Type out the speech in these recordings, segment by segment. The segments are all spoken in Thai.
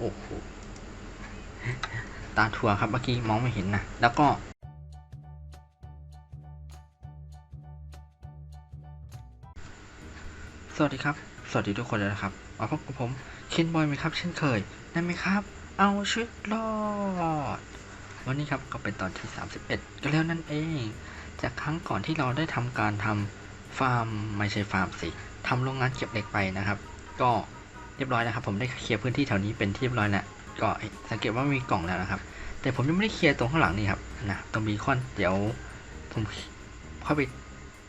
โอ้โหตาถั่วครับเมื่อกี้มองไม่เห็นนะ แล้วก็ สวัสดีครับ สวัสดีทุกคนเลยนะครับมาพบกับผมเคนบอยไหมครับ เช่นเคยได้ไหมครับ เอาชีวิตรอด วันนี้ครับก็เป็นตอนที่ 31 ก็แล้วนั่นเอง จากครั้งก่อนที่เราได้ทำการทำฟาร์มไม่ใช่ฟาร์มสิทำโรงงานเก็บเหล็กไปนะครับ ก็ รียบร้อยนะครับ ผมได้เคลียร์พื้นที่แถวนี้เป็นที่เรียบร้อยแล้วก็สังเกตว่ามีกล่องแล้วนะครับ แต่ผมยังไม่ได้เคลียร์ตรงข้างหลังนี่ครับนะตรงบีคอนเดี๋ยวผมเข้าไป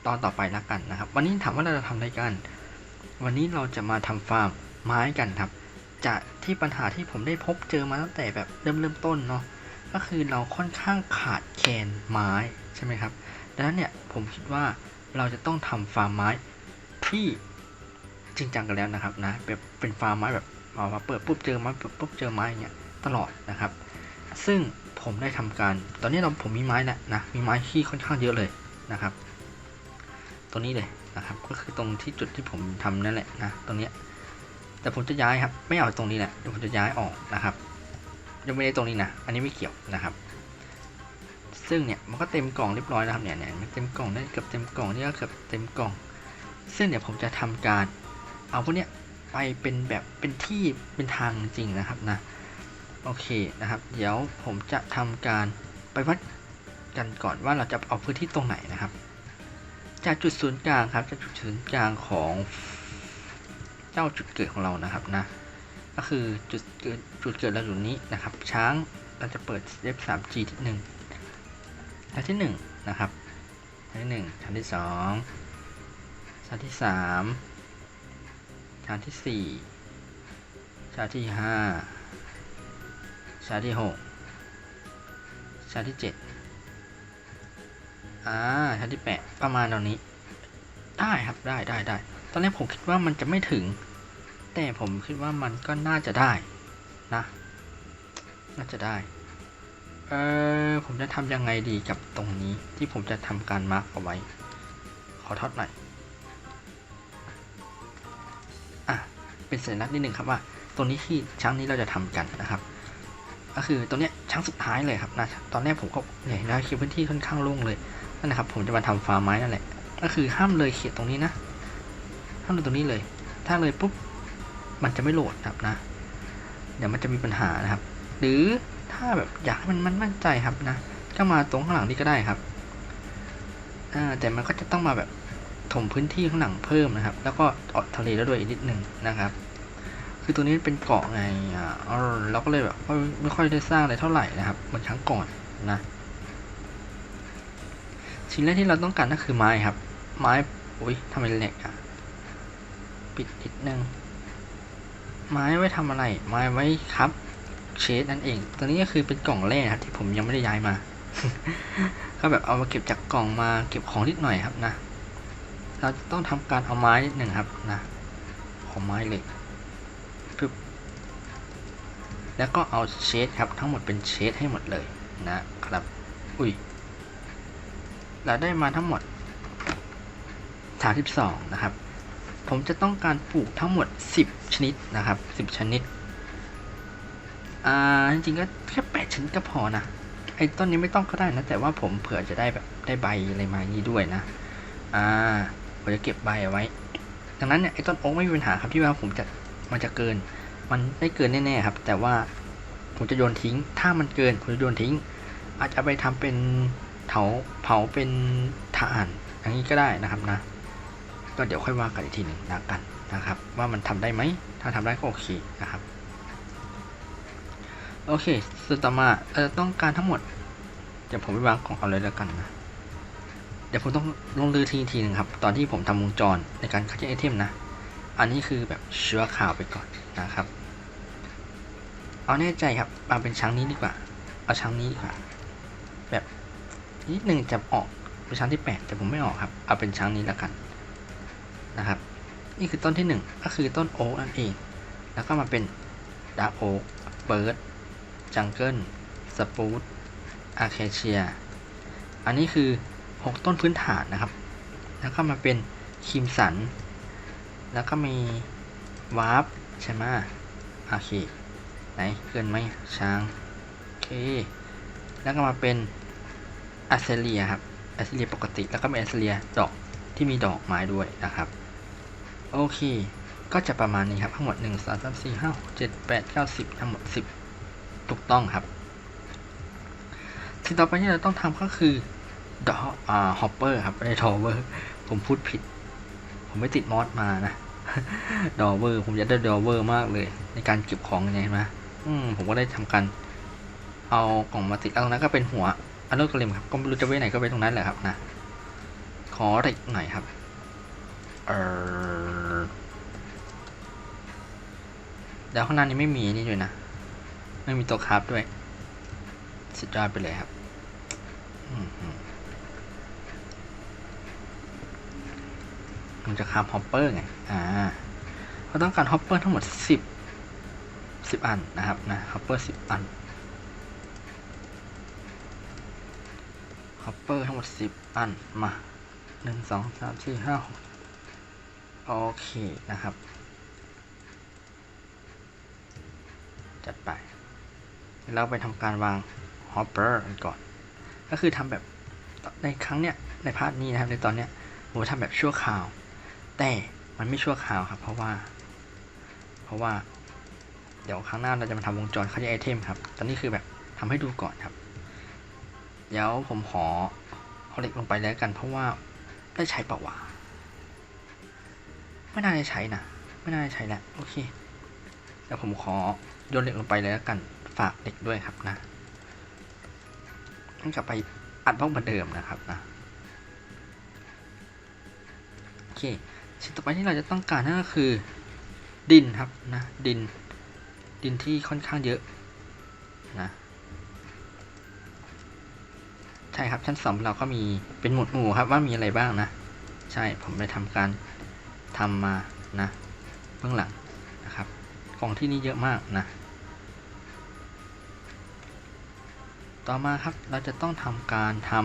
ตอนต่อไปแล้วกันนะครับ วันนี้ถามว่าเราจะทำอะไรกัน วันนี้เราจะมาทำฟาร์มไม้กันครับ จากที่ปัญหาที่ผมได้พบเจอมาตั้งแต่แบบเริ่มเริ่มต้นเนาะก็คือเราค่อนข้างขาดแคลนไม้ใช่ไหมครับดังนั้นเนี่ยผมคิดว่าเราจะต้องทำฟาร์มไม้ที่จริงจังกันแล้วนะครับนะแบบ เป็นฟาร์มไม้แบบเอามาเปิดปุ๊บเจอไม้เปิดปุ๊บเจอไม้เงี้ยตลอดนะครับ ซึ่งผมได้ทำการ ตอนนี้เราผมมีไม้แล้วนะมีไม้ที่ค่อนข้างเยอะเลยนะครับตรงนี้เลยนะครับ ก็คือตรงที่จุดที่ผมทำนั่นแหละนะตรงเนี้ยแต่ผมจะย้ายครับไม่เอาตรงนี้แหละเดี๋ยวผมจะย้ายออกนะครับยังไม่ได้ตรงนี้นะอันนี้ไม่เกี่ยวนะครับ ซึ่งเนี่ยมันก็เต็มกล่องเรียบร้อยแล้วครับเนี่ยเนี่ยมันเต็มกล่องได้เกือบเต็มกล่องนี่ก็เกือบเต็มกล่อง ซึ่งเดี๋ยวผมจะทำการเอาพวกเนี้ย ไปเป็นแบบเป็นที่เป็นทางจริงนะครับนะโอเคนะครับ เดี๋ยวผมจะทำการไปวัดกันก่อนว่าเราจะเอาพื้นที่ตรงไหนนะครับ จากจุดศูนย์กลางครับจากจุดศูนย์กลางของเจ้าจุดเกิดของเรานะครับนะก็คือจุดเกิดจุดเกิดเราอยู่นี้นะครับ ช้างเราจะเปิด F3G ที่หนึ่งชั้นที่หนึ่งนะครับชั้นที่หนึ่งชั้นที่สองชั้นที่สาม ชั้นที่สี่ชั้นที่ห้าชั้นที่หกชั้นที่เจ็ดอ่าชั้นที่แปดประมาณตรงนี้ ได้ครับ ได้ได้ได้ ตอนแรกผมคิดว่ามันจะไม่ถึง แต่ผมคิดว่ามันก็น่าจะได้ นะ น่าจะได้เออผมจะทำยังไงดีกับตรงนี้ที่ผมจะทำการมาร์กเอาไว้ ขอทอดหน่อย เป็นสัญลักษณ์นิดนึงครับว่าตรงนี้ที่ช้างนี้เราจะทำกันนะครับ ก็คือตรงเนี้ยช้างสุดท้ายเลยครับนะตอนแรกผมก็เนี่ยนะคือพื้นที่ค่อนข้างโล่งเลยนั่นนะครับ ผมจะมาทำฟาร์มไม้นั่นแหละ ก็คือห้ามเลยเขตตรงนี้นะห้ามเลยตรงนี้เลย ถ้าเลยปุ๊บมันจะไม่โหลดครับนะ เดี๋ยวมันจะมีปัญหานะครับ หรือถ้าแบบอยากให้มันมั่นใจครับนะก็มาตรงข้างหลังนี่ก็ได้ครับอ่าแต่มันก็จะต้องมาแบบถมพื้นที่ข้างหลังเพิ่มนะครับ แล้วก็ออกทะเลแล้วด้วยอีกนิดหนึ่งนะครับ คือตัวนี้เป็นเกาะไงอ่าเออเราก็เลยแบบไม่ค่อยได้สร้างอะไรเท่าไหร่นะครับเหมือนครั้งก่อนนะสิ่งแรกที่เราต้องการก็คือไม้ครับ ไม้อุ้ยทำไมเหล็กอะปิดนิดนึงไม้ไว้ทำอะไร ไม้ไว้ครับเชดนั่นเอง ตัวนี้ก็คือเป็นกล่องแร่ครับที่ผมยังไม่ได้ย้ายมาก็แบบเอามาเก็บจากกล่องมาเก็บของนิดหน่อยครับนะ เราจะต้องทำการเอาไม้นิดหนึ่งครับนะ ของไม้เหล็ก แล้วก็เอาเชดครับทั้งหมดเป็นเชดให้หมดเลยนะครับ อุ้ย เราได้มาทั้งหมด 32 นะครับ ผมจะต้องการปลูกทั้งหมด 10 ชนิดนะครับ 10 ชนิด อ่า จริงๆก็แค่8ชนิดก็พอนะ ไอ้ต้นนี้ไม่ต้องก็ได้นะ แต่ว่าผมเผื่อจะได้แบบได้ใบอะไรมานี้ด้วยนะ อ่า ผมจะเก็บใบเอาไว้ ดังนั้นเนี่ยไอ้ต้นโอ๊กไม่มีปัญหาครับที่ว่าผมจะมันจะเกิน มันไม่เกินแน่ๆครับ แต่ว่าผมจะโยนทิ้ง ถ้ามันเกินผมจะโยนทิ้ง อาจจะไปทำเป็นเผาเผาเป็นถ่านอย่างนี้ก็ได้นะครับนะ ก็เดี๋ยวค่อยว่ากันอีกทีหนึ่งนะกันนะครับ ว่ามันทำได้ไหม ถ้าทำได้ก็โอเคนะครับโอเคส่วนต่อมาเออต้องการทั้งหมด เดี๋ยวผมไปวางของเอาเลยแล้วกันนะ เดี๋ยวผมต้องลงลือทีทีหนึ่งครับ ตอนที่ผมทำวงจรในการคัดแยกไอเทมนะ อันนี้คือแบบเชื้อข่าวไปก่อนนะครับ เอาแน่ใจครับเอาเป็นช้างนี้ดีกว่า เอาช้างนี้ดีกว่า แบบนิดหนึ่งจะออกเป็นช้างที่แปดแต่ผมไม่ออกครับ เอาเป็นช้างนี้แล้วกันนะครับ นี่คือต้นที่หนึ่งก็คือต้นโอ๊กนั่นเอง แล้วก็มาเป็นดาร์โอ๊กเบิร์ดจังเกิลสปูตอาเคเชีย อันนี้คือ 6 ต้นพื้นฐานนะครับ แล้วก็มาเป็นคิมสัน แล้วก็มีวาร์ปใช่ไหมโอเค ไหนเกินไหมช้างโอเค แล้วก็มาเป็นอัสเซเลียครับอัสเซเลียปกติแล้วก็เป็นอัสเซเลียดอกที่มีดอกไม้ด้วยนะครับ โอเค ก็จะประมาณนี้ครับทั้งหมด 1 2 3 4 5 6 7 8 9 10 ทั้งหมด 10 ถูกต้องครับสิ่งต่อไปที่เราต้องทำก็คือดออ่าฮอปเปอร์ครับไม่ได้ทอเวอร์ผมพูดผิด ผมไม่ติดมอสมานะดอเวอร์ผมอยากได้ดอเวอร์มากเลย ในการเก็บของไงไหม อืมผมก็ได้ทำการเอากล่องมาติดแล้วตรงนั้นก็เป็นหัวอันนู้นก็เลมครับก็ไม่รู้จะไว้ไหนก็ไว้ตรงนั้นแหละครับนะ ขอเหล็กหน่อยครับ เออแล้วข้างหน้านี้ไม่มีนี่ด้วยนะ ไม่มีตัวคราฟด้วยสุดยอดไปเลยครับมอืมผมจะคราฟฮอปเปอร์ไง อ่าเราต้องการฮอปเปอร์ทั้งหมดสิบ สิบอันนะครับนะฮอปเปอร์สิบอันฮอปเปอร์ทั้งหมดสิบอันมาหนึ่งสองสามสี่ห้าหกโอเคนะครับ จัดไปเราไปทำการวางฮอปเปอร์กันก่อน ก็คือทำแบบในครั้งเนี้ยในพาร์ทนี้นะครับในตอนเนี้ยผมทำแบบชั่วคราว แต่มันไม่ชั่วคราวครับ เพราะว่า เพราะว่า เดี๋ยวครั้งหน้าเราจะมาทำวงจรเขายกไอเทมครับ ตอนนี้คือแบบทำให้ดูก่อนครับ เดี๋ยวผมขอเอาเหล็กลงไปแล้วกัน เพราะว่าได้ใช้เปล่าวะไม่น่าจะใช้นะไม่น่าจะใช้แล้วโอเคเดี๋ยวผมขอโยนเหล็กลงไปแล้วกันฝากเหล็กด้วยครับนะต้องกลับไปอัดบล็อกเหมือนเดิมนะครับนะโอเคสิ่งต่อไปที่เราจะต้องการนั่นก็คือ ดินครับนะดิน ดินที่ค่อนข้างเยอะนะใช่ครับชั้นสองเราก็มีเป็นหมวดหมู่ครับว่ามีอะไรบ้างนะ ใช่ผมไปทำการทำมานะเบื้องหลังนะครับกองที่นี่เยอะมากนะต่อมาครับเราจะต้องทำการทำ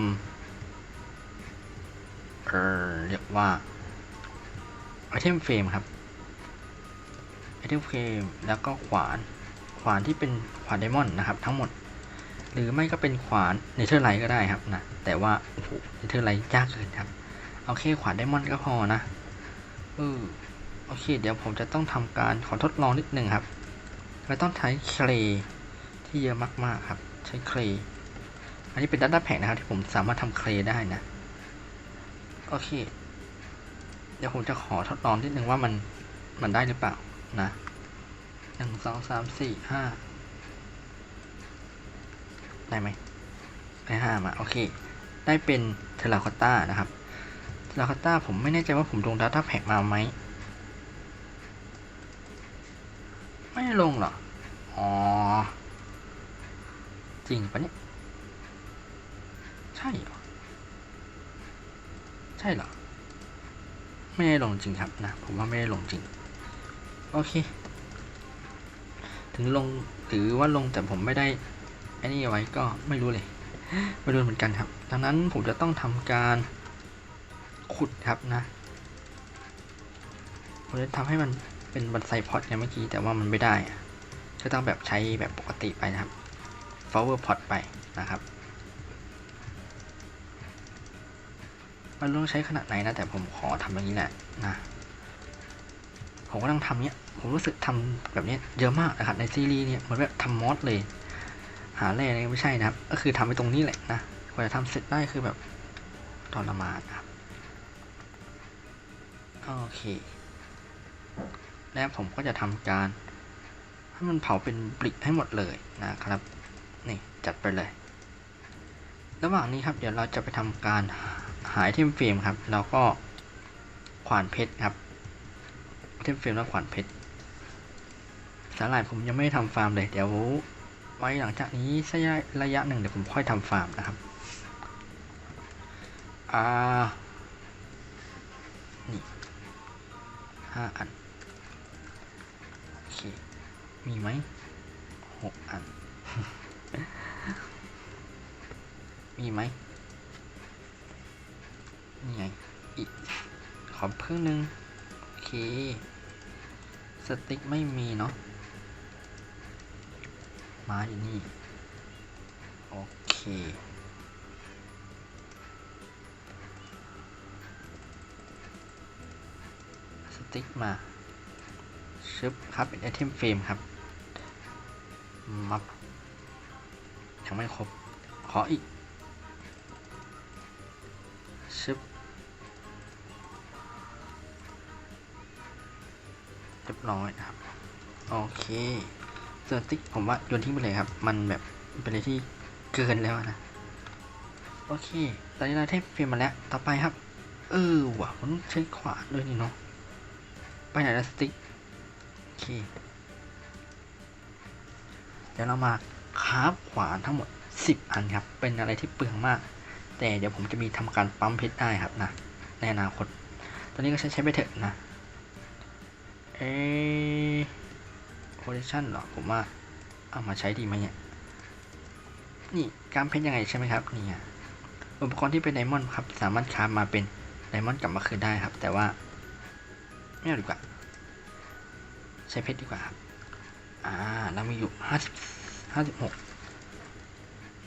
เออเรียกว่าไอเทมเฟรมครับ เทมเฟรมแล้วก็ขวาน ขวานที่เป็นขวานไดมอนด์นะครับทั้งหมด หรือไม่ก็เป็นขวานเนเธอร์ไลท์ก็ได้ครับนะ แต่ว่าโอ้โหเนเธอร์ไลท์ยากเกินครับ เอาแค่ขวานไดมอนด์ก็พอนะเออโอเค เดี๋ยวผมจะต้องทำการขอทดลองนิดนึงครับเราต้องใช้เคลที่เยอะมากๆครับ ใช้เคลอันนี้เป็นดัตต้าแพ็กนะครับที่ผมสามารถทำเคลได้นะ โอเค เดี๋ยวผมจะขอทดลองนิดนึงว่ามันมันได้หรือเปล่า นะหนึ่งสองสามสี่ห้าได้ไหมได้ห้ามา โอเค ได้เป็นเทราคอต้านะครับ เทราคอต้าผมไม่แน่ใจว่าผมลงดัตต้าแพ็กมาไหม ไม่ลงหรอ อ๋อ จริงปะเนี่ย ใช่หรอ ใช่หรอ ไม่ได้ลงจริงครับนะ ผมว่าไม่ได้ลงจริง โอเค ถึงลงหรือว่าลงแต่ผมไม่ได้ไอ้นี่ไว้ก็ไม่รู้เลยไม่รู้เหมือนกันครับ ดังนั้นผมจะต้องทำการขุดครับนะผมจะทำให้มันเป็นบันไซพอตอย่างเมื่อกี้แต่ว่ามันไม่ได้อะก็ต้องแบบใช้แบบปกติไปนะครับ flower pot ไปนะครับมันต้องใช้ขนาดไหนนะแต่ผมขอทำอย่างนี้แหละนะ ผมก็ต้องทำเนี้ย ผมรู้สึกทำแบบเนี้ยเยอะมากนะครับในซีรีส์เนี่ยเหมือนแบบทำมอสเลย หาแร่อะไรไม่ใช่นะครับ ก็คือทำไปตรงนี้แหละนะกว่าจะทำเสร็จได้คือแบบทรมานนะครับโอเค แล้วผมก็จะทำการ ให้มันเผาเป็นบลิกให้หมดเลยนะครับ นี่จัดไปเลย ระหว่างนี้ครับ เดี๋ยวเราจะไปทำการหาไอเทมเฟรมครับ แล้วก็ขวานเพชรครับ เทมเฟรมแล้วขวานเพชรสาหร่ายผมยังไม่ทำฟาร์มเลยเดี๋ยวไว้หลังจากนี้สักระยะหนึ่งเดี๋ยวผมค่อยทำฟาร์มนะครับอ่านี่ห้าอันโอเคมีไหมหกอัน มีไหมนี่ไงอีกขอเพิ่มหนึ่งโอเค สติ๊กไม่มีเนาะม้าอยู่นี่ โอเคสติ๊กมาชึบครับ เป็นไอเทมเฟรมครับ มับยังไม่ครบ ขออีก เรียบร้อยนะครับโอเคส่วนติ๊กผมว่าโยนทิ้งไปเลยครับ มันแบบเป็นอะไรที่เกินแล้วนะ โอเค ตอนนี้เราเทปเฟรมมาแล้ว ต่อไปครับ เออว่ะมันใช้ขวานด้วยนี่เนาะ ไปไหนละสติ๊ก โอเค เดี๋ยวเรามาคาฟขวานทั้งหมด 10 อันครับ เป็นอะไรที่เปลืองมาก แต่เดี๋ยวผมจะมีทำการปั๊มเพชรได้ครับนะ ในอนาคต ตอนนี้ก็ใช้ใช้ไปเถอะนะ เอโพซิชันเหรอผมว่าเอามาใช้ดีไหมเนี่ยนี่การเพชรยังไงใช่ไหมครับนี่ไงอุปกรณ์ที่เป็นไดมอนด์ครับ สามารถครามาเป็นไดมอนด์กลับมาคืนได้ครับ แต่ว่าไม่เอาดีกว่า ใช้เพชรดีกว่าครับอ่าเรามีอยู่ห้าสิบห้าสิบหก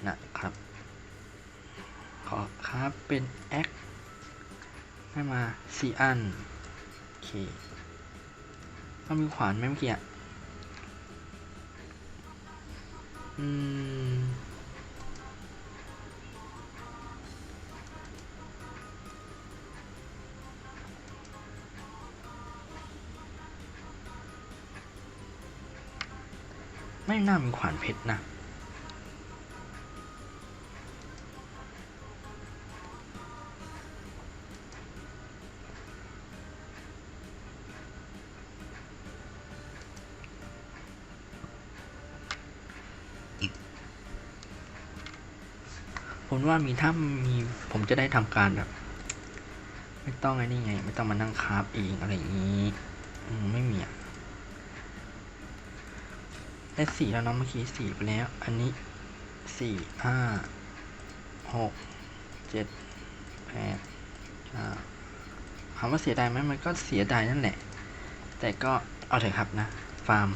นะครับ ขอครับเป็นแอคให้มาสี่อัน โอเค ถ้ามีขวานไหมเมื่อกี้อะอืมไม่น่ามีขวานเพชรนะ ผมว่ามีถ้ามีผมจะได้ทำการแบบ ไม่ต้องไอ้นี่ไง ไม่ต้องมานั่งคราฟเองอะไรอย่างนี้ไม่มีอะได้สี่แล้วเนาะเมื่อกี้สี่ไปแล้ว อันนี้สี่ห้าหกเจ็ดแปดเก้าถามว่าเสียดายไหมมันก็เสียดายนั่นแหละ แต่ก็เอาเถอะครับนะ ฟาร์ม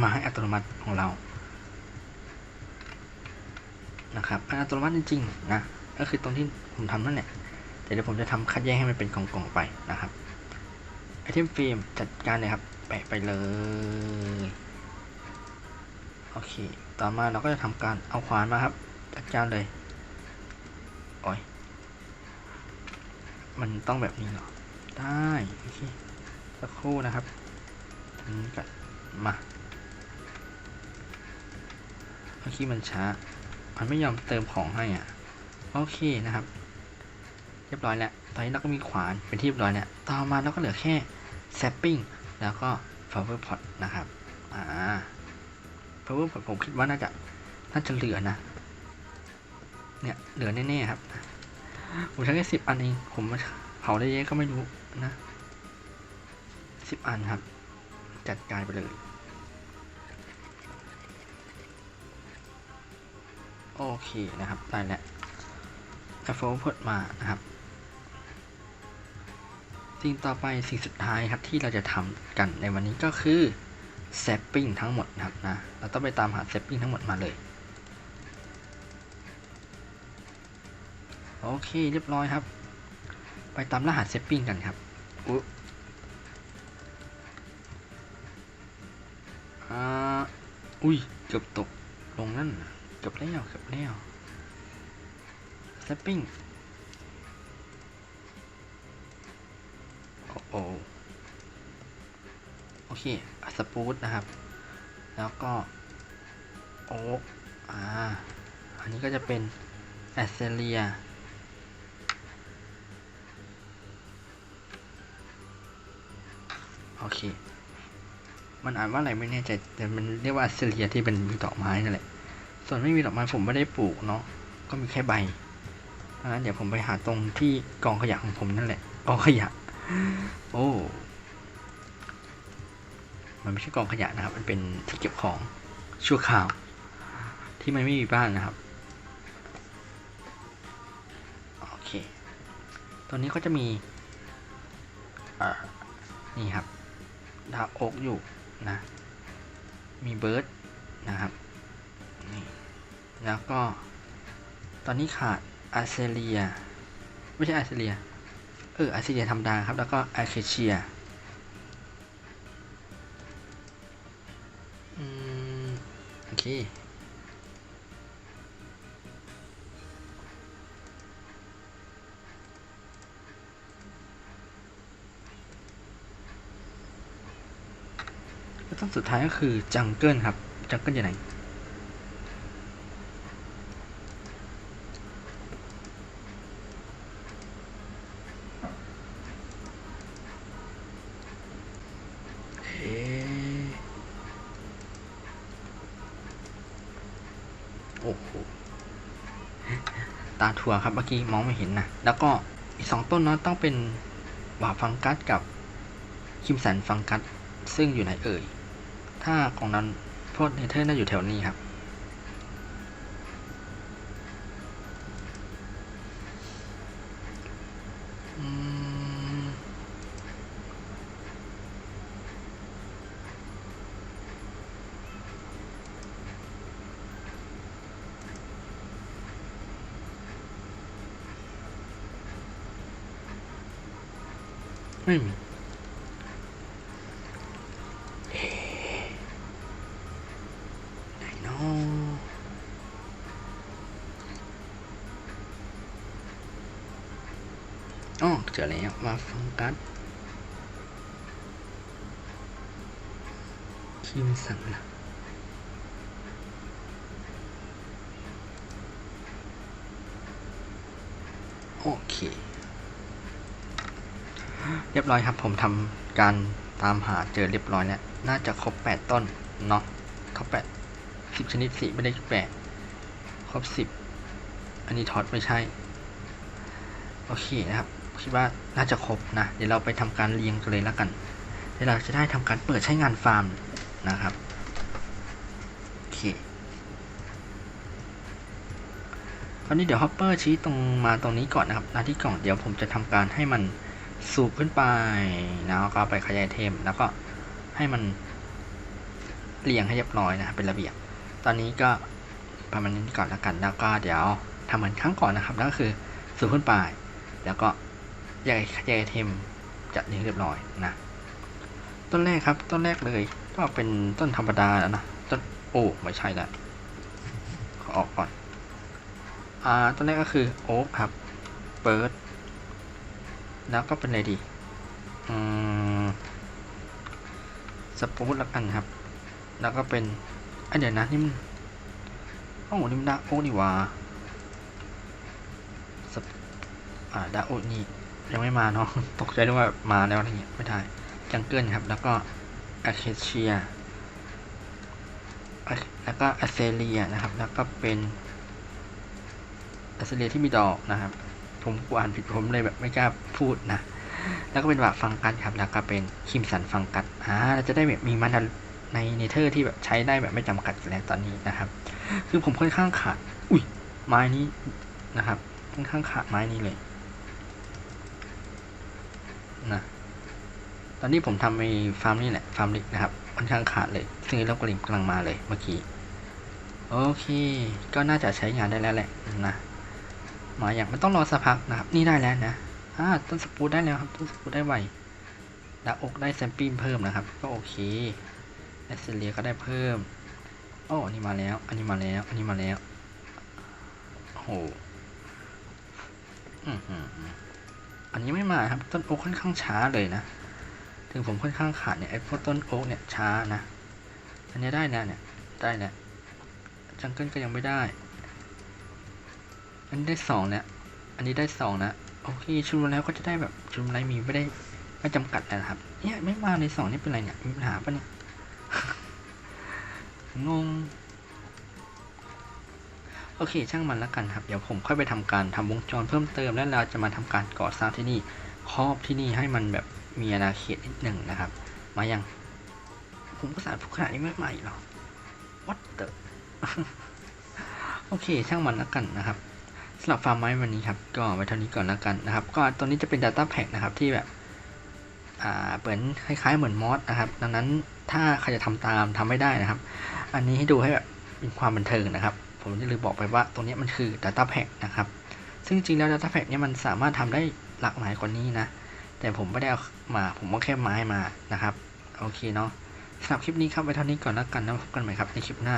มาให้อัตโนมัติของเรา นะครับอัตโนมัติจริงๆนะก็คือตรงที่ผมทำนั่นแหละแต่เดี๋ยวผมจะทำคัดแยกให้มันเป็นกล่องๆไปนะครับไอเทมฟิล์มจัดการเลยครับแปะไปเลยโอเคต่อมาเราก็จะทำการเอาขวานมาครับ จัดการเลยโอ้ยมันต้องแบบนี้เหรอได้โอเคสักครู่นะครับนี้ก็มาเมื่อกี้มันช้า มันไม่ยอมเติมของให้อะโอเคนะครับ เรียบร้อยแล้วตอนนี้เราก็มีขวานเป็นที่เรียบร้อยแล้วต่อมาเราก็เหลือแค่ sapping แล้วก็ flower pot นะครับอ่า flower pot ผมคิดว่าน่าจะน่าจะเหลือนะเนี่ยเหลือแน่ๆครับผมใช้แค่สิบอันเองผมเผาได้เยอะก็ไม่รู้นะสิบอันครับ จัดการไปเลย โอเคนะครับได้แล้วแอฟโฟพดมานะครับสิ่งต่อไปสิ่งสุดท้ายครับที่เราจะทำกันในวันนี้ก็คือแซปปิ้งทั้งหมดนะครับนะเราต้องไปตามหาแซปปิ้งทั้งหมดมาเลยโอเคเรียบร้อยครับ ไปตามรหัสแซปปิ้งกันครับอุ๊อ่าอุ้ยเกือบตกลงนั่นนะ เกือบแล้วเกือบแล้วแซปปิ้งโอ้โอโอเคสปูตนะครับ แล้วก็โอ๊กอ่า อันนี้ก็จะเป็นแอสเซเลียโอเค มันอ่านว่าอะไรไม่แน่ใจแต่มันเรียกว่าแอสเซเลียที่เป็นดอกไม้นั่นแหละ ส่วนไม่มีดอกไม้ผมไม่ได้ปลูกเนาะก็มีแค่ใบนั้นเดี๋ยวผมไปหาตรงที่กองขยะของผมนั่นแหละกองขยะ โอ้มันไม่ใช่กองขยะนะครับ มันเป็นที่เก็บของชั่วคราว ที่มันไม่มีบ้านนะครับโอเคตัวนี้ก็จะมีนี่ครับดาวโอ๊กอยู่นะ มีเบิร์ดนะครับ แล้วก็ตอนนี้ขาดอาเซเลีย ไม่ใช่อาเซเลีย เอออาเซเลียธรรมดาครับ แล้วก็อาเคเชียอืมโอเคแล้วต้นสุดท้ายก็คือจังเกิลครับ จังเกิลอยู่ไหน เอ๊ะโอ้โห ตา ถั่วครับเมื่อกี้มองไม่เห็นนะแล้วก็อีกสองต้นเนาะต้องเป็นหว่าฟังกัสกับคิมสันฟังกัสซึ่งอยู่ไหนเอ่ย ถ้าของนั้นพดเนเธอร์น่าอยู่แถวนี้ครับ อืม ไม่มีไหนเนาะอ๋อเจอแล้วมาฟังกัสคิมสังนะโอเค เรียบร้อยครับ ผมทำการตามหาเจอเรียบร้อยแล้ว น่าจะครบ 8 ต้นเนาะครบ8 10 ชนิดสีไม่ได้แปดครบ 10 อันนี้ทอดไม่ใช่ โอเคนะครับ คิดว่าน่าจะครบนะ เดี๋ยวเราไปทำการเรียงกันเลยแล้วกัน เดี๋ยวเราจะได้ทำการเปิดใช้งานฟาร์มนะครับ โอเคตอนนี้เดี๋ยวฮอปเปอร์ชี้ตรงมาตรงนี้ก่อนนะครับหน้าที่กล่องเดี๋ยวผมจะทำการให้มัน สูบขึ้นไป แล้วก็ไปขยายเทม แล้วก็ให้มันเรียงให้เรียบร้อยนะ เป็นระเบียบ ตอนนี้ก็ประมาณนี้ก่อนแล้วกัน แล้วก็เดี๋ยวทำเหมือนครั้งก่อนนะครับ นั่นก็คือสูบขึ้นไป แล้วก็แยกขยายเทมจัดเรียงเรียบร้อยนะ ต้นแรกครับ ต้นแรกเลย ก็เป็นต้นธรรมดาแล้วนะ ต้นโอ้ไม่ใช่ละขอออกก่อน อ่า ต้นแรกก็คือโอ๊กครับเปิด แล้วก็เป็นอะไรดีสปูตล้วกันครับ แล้วก็เป็นอันเดี๋ยวนะนี่มันโอ้นี่มันดาโอนี่ว่าสปอ่าดาโอนี่ยังไม่มาเนาะตกใจด้วยว่ามาแล้วอะไรเงี้ยไม่ได้จังเกิลครับ แล้วก็อะเคเชียแล้วก็อะเซเลียนะครับ แล้วก็เป็นอะเซเลียที่มีดอกนะครับ ผมกอ่านผิดผมเลยแบบไม่กล้าพูดนะ แล้วก็เป็นว่าฟังกัสครับ แล้วก็เป็นคิมสันฟังกัสอ่าเราจะได้แบบมีมันในเนเธอร์ที่แบบใช้ได้แบบไม่จำกัดแล้วตอนนี้นะครับ คือผมค่อนข้างขาด อุ้ยไม้นี้นะครับ ค่อนข้างขาดไม้นี้เลยนะตอนนี้ผมทำในฟาร์มนี่แหละฟาร์มเล็กนะครับค่อนข้างขาดเลย ซึ่งไอ้รอบกลิ่มกำลังมาเลยเมื่อกี้โอเค ก็น่าจะใช้งานได้แล้วแหละนะ มาอย่างมันต้องรอสักพักนะครับ นี่ได้แล้วนะอ่าต้นสปูดได้แล้วครับ ต้นสปูดได้ไวดาอกได้แซมปิลเพิ่มนะครับ ก็โอเคแอสเซเลียก็ได้เพิ่มโอ้อันนี้มาแล้ว อันนี้มาแล้ว อันนี้มาแล้วโอ้โหอืมอันนี้ไม่มาครับ ต้นโอ๊กค่อนข้างช้าเลยนะ ถึงผมค่อนข้างขาดเนี่ยไอ้พวกต้นโอ๊กเนี่ยช้านะ อันนี้ได้นะเนี่ย ได้แล้วจังเกิลก็ยังไม่ได้ อันนี้ได้สองเนี่ยอันนี้ได้สองนะโอเคชุดมแล้วก็จะได้แบบชุดอะไรมีไม่ได้ไม่จำกัดแล้วนะครับ เนี่ยไม่มาในสองนี่เป็นไรเนี่ยมีปัญหาปะเนี่ยงงโอเค ช่างมันแล้วกันครับ เดี๋ยวผมค่อยไปทำการทำวงจรเพิ่มเติมแล้วเราจะมาทำการก่อสร้างที่นี่ครอบที่นี่ให้มันแบบมีอาณาเขตนิดหนึ่งนะครับ มายัง ผมก็สารพูดขนาดนี้ไม่ใหม่หรอ what the โอเค ช่างมันแล้วกันนะครับ สำหรับฟาร์มไม้วันนี้ครับ ก็ไว้เท่านี้ก่อนแล้วกันนะครับ ก็ตัวนี้จะเป็น Data Pack นะครับที่แบบอ่าเหมือนคล้ายๆเหมือนมอสนะครับ ดังนั้นถ้าใครจะทำตามทำไม่ได้นะครับ อันนี้ให้ดูให้แบบเป็นความบันเทิงนะครับ ผมจะลืมบอกไปว่าตรงนี้มันคือ Data Pack นะครับ ซึ่งจริงๆแล้ว Data Pack เนี่ยมันสามารถทำได้หลากหลายกว่านี้นะ แต่ผมไม่ได้เอามา ผมก็แค่ไม้มานะครับ โอเคเนาะสำหรับคลิปนี้ครับไว้เท่านี้ก่อนแล้วกันนะพบกันใหม่ครับในคลิปหน้า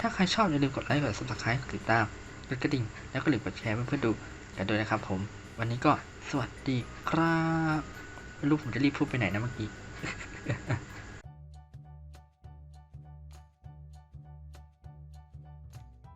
ถ้าใครชอบอย่าลืมกดไลค์ กด subscribe กดติดตาม กดกระดิ่ง แล้วก็ลือกดแชร์เพื่อนๆดูกันด้วยนะครับผม วันนี้ก็สวัสดีครับไม่รู้ผมจะรีบพูดไปไหนนะเมื่อกี้